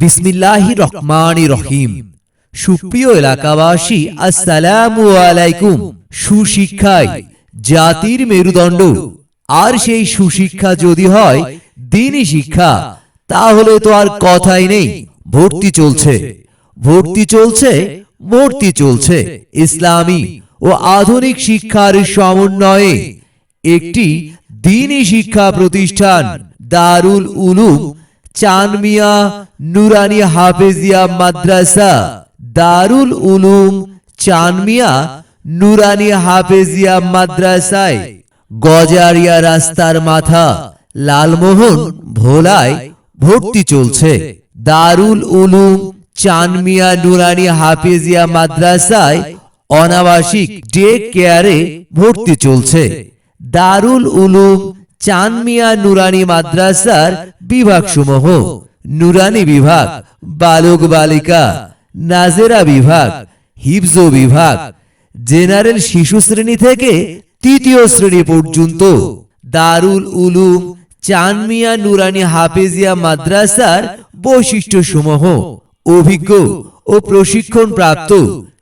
বিসমিল্লাহ রহমান রহিম। সুপ্রিয় এলাকাবাসী, আসসালামু আলাইকুম। সুশিক্ষায় জাতির মেরুদণ্ড। আর সেই সুশিক্ষা যদি হয়, দিনই শিক্ষা, তাহলে তো আর কথাই নেই। ভর্তি চলছে। ভর্তি চলছে ভর্তি চলছে। ইসলামী ও আধুনিক শিক্ষার সমন্বয়ে একটি দিনই শিক্ষা প্রতিষ্ঠান, দারুল উলুম চানমিয়া নুরানি হাফেজিয়া মাদ্রাসা, দারুল উলুম চানমিয়া নুরানি হাফেজিয়া মাদ্রাসায়, গজারিয়া রাস্তার মাথা, লালমোহন ভোলায় ভর্তি চলছে। দারুল উলুম চানমিয়া নুরানি হাফেজিয়া মাদ্রাসায় অনাবাসিক ডে কেয়ারে ভর্তি চলছে। দারুল উলুম চানমিয়া নুরানি মাদ্রাসার বিভাগসমূহ। নুরানি বিভাগ, বালক বালিকা, নাজেরা বিভাগ, হিফজ বিভাগ, জেনারেল শিশু শ্রেণি থেকে তৃতীয় শ্রেণি পর্যন্ত। দারুল উলুম চানমিয়া নুরানি হাফেজিয়া মাদ্রাসার বৈশিষ্ট্য সমূহ অভিজ্ঞ ও প্রশিক্ষণ প্রাপ্ত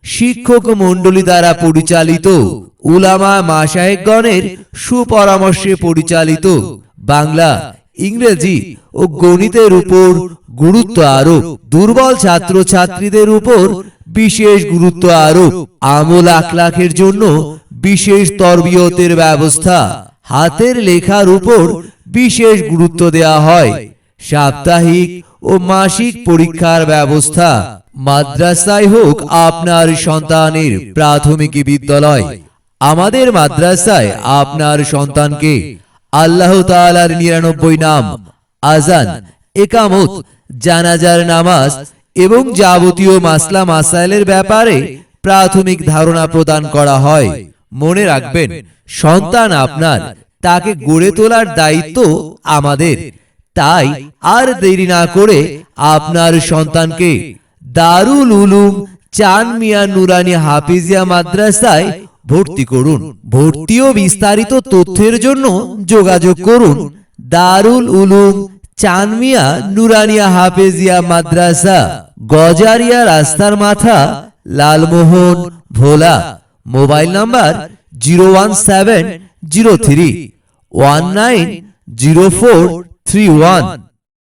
শিক্ষক মণ্ডলী দ্বারা পরিচালিত উলামা মাসায়েকগণের সুপরামর্শে পরিচালিত বাংলা, ইংরেজি ও গণিতের উপর গুরুত্ব আরোপ। দুর্বল ছাত্র ছাত্রীদের উপর বিশেষ গুরুত্ব আরোপ। আমল আখলাখের জন্য বিশেষ তরবিয়তের ব্যবস্থা। হাতের লেখার উপর বিশেষ গুরুত্ব দেওয়া হয়। সাপ্তাহিক ও মাসিক পরীক্ষার ব্যবস্থা। মাদ্রাসায় হোক আপনার সন্তানের প্রাথমিক বিদ্যালয়। আমাদের মাদ্রাসায় আপনার সন্তানকে আল্লাহ তাআলার নিরানব্বই নাম আজান একামত, জানাজার নামাজ এবং যাবতীয় মাসলা মাসাইলের ব্যাপারে প্রাথমিক ধারণা প্রদান করা হয়। মনে রাখবেন, সন্তান আপনার, তাকে গড়ে তোলার দায়িত্ব আমাদের। তাই আর দেরি না করে আপনার সন্তানকে দারুল উলুম চান মিয়া নুরানি হাফিজিয়া মাদ্রাসায় ভর্তি করুন। ভর্তি ও বিস্তারিত তথ্যের জন্য যোগাযোগ করুন দারুল উলুম চানমিয়া নুরানিয়া হাফেজিয়া মাদ্রাসা, গজারিয়া রাস্তার মাথা, Lalmohan Bhola. Mobile number zero one seven zero three one nine zero four three one